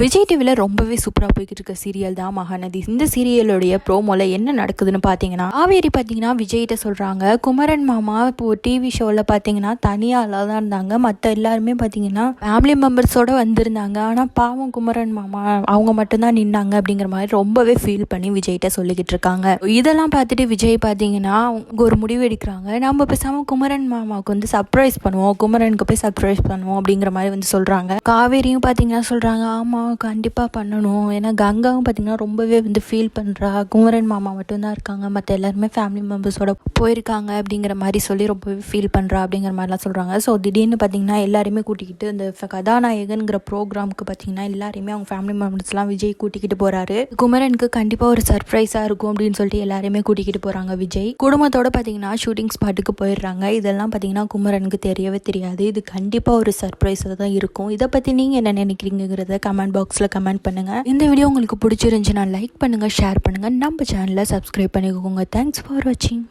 விஜய் டிவியில் ரொம்பவே சூப்பராக போய்கிட்டு இருக்க சீரியல் தான் மகாநதி. இந்த சீரியலுடைய ப்ரோமோவில் என்ன நடக்குதுன்னு பார்த்தீங்கன்னா காவேரி பார்த்தீங்கன்னா விஜய்கிட்ட சொல்கிறாங்க குமரன் மாமா இப்போ டிவி ஷோவில் பார்த்தீங்கன்னா தனியாக தான் இருந்தாங்க. மற்ற எல்லாருமே பார்த்தீங்கன்னா ஃபேமிலி மெம்பர்ஸோட வந்திருந்தாங்க. ஆனால் பாவம் குமரன் மாமா அவங்க மட்டும்தான் நின்னாங்க அப்படிங்கிற மாதிரி ரொம்பவே ஃபீல் பண்ணி விஜய்கிட்ட சொல்லிக்கிட்டு இருக்காங்க. இதெல்லாம் பார்த்துட்டு விஜய் பார்த்தீங்கன்னா அவங்க ஒரு முடிவு எடுக்கிறாங்க. நம்ம பேசாமல் குமரன் மாமாவுக்கு வந்து சர்ப்ரைஸ் பண்ணுவோம். குமரனுக்கு போய் சர்ப்ரைஸ் பண்ணுவோம் அப்படிங்கிற மாதிரி வந்து சொல்கிறாங்க காவேரியும் பார்த்தீங்கன்னா சொல்கிறாங்க ஆமாம் கண்டிப்பாக பண்ணணும். ஏன்னா கங்காவும் பார்த்தீங்கன்னா ரொம்பவே வந்து ஃபீல் பண்ணுறா குமரன் மாமா மட்டும்தான் இருக்காங்க. மற்ற எல்லாருமே ஃபேமிலி மெம்பர்ஸோட போயிருக்காங்க அப்படிங்கிற மாதிரி சொல்லி ரொம்பவே ஃபீல் பண்ணுறா அப்படிங்கிற மாதிரிலாம் சொல்கிறாங்க ஸோ திடீர்னு பார்த்தீங்கன்னா எல்லாருமே கூட்டிக்கிட்டு இந்த கதாநாயகன்கிற ப்ரோக்ராமுக்கு பார்த்தீங்கன்னா எல்லாருமே அவங்க ஃபேமிலி மெம்பர்ஸ்லாம் விஜய் கூட்டிக்கிட்டு போகிறாரு குமரனுக்கு கண்டிப்பாக ஒரு சர்ப்ரைஸாக இருக்கும் அப்படின்னு சொல்லிட்டு எல்லாருமே கூட்டிக்கிட்டு போகிறாங்க விஜய். குடும்பத்தோட பார்த்தீங்கன்னா ஷூட்டிங் ஸ்பாட்டுக்கு போயிடுறாங்க. இதெல்லாம் பார்த்தீங்கன்னா குமரனுக்கு தெரியவே தெரியாது. இது கண்டிப்பாக ஒரு சர்ப்ரைஸாக தான் இருக்கும். இதை பற்றி நீங்கள் என்ன நினைக்கிறீங்கிறத கமெண்ட் பாக்ஸில் கமெண்ட் பண்ணுங்கள் இந்த வீடியோ உங்களுக்கு பிடிச்சிருந்துச்சுன்னா லைக் பண்ணுங்கள் ஷேர் பண்ணுங்கள் நம்ம சேனலை சப்ஸ்கிரைப் பண்ணிக்கோங்க. தேங்க்ஸ் ஃபார் வாட்சிங்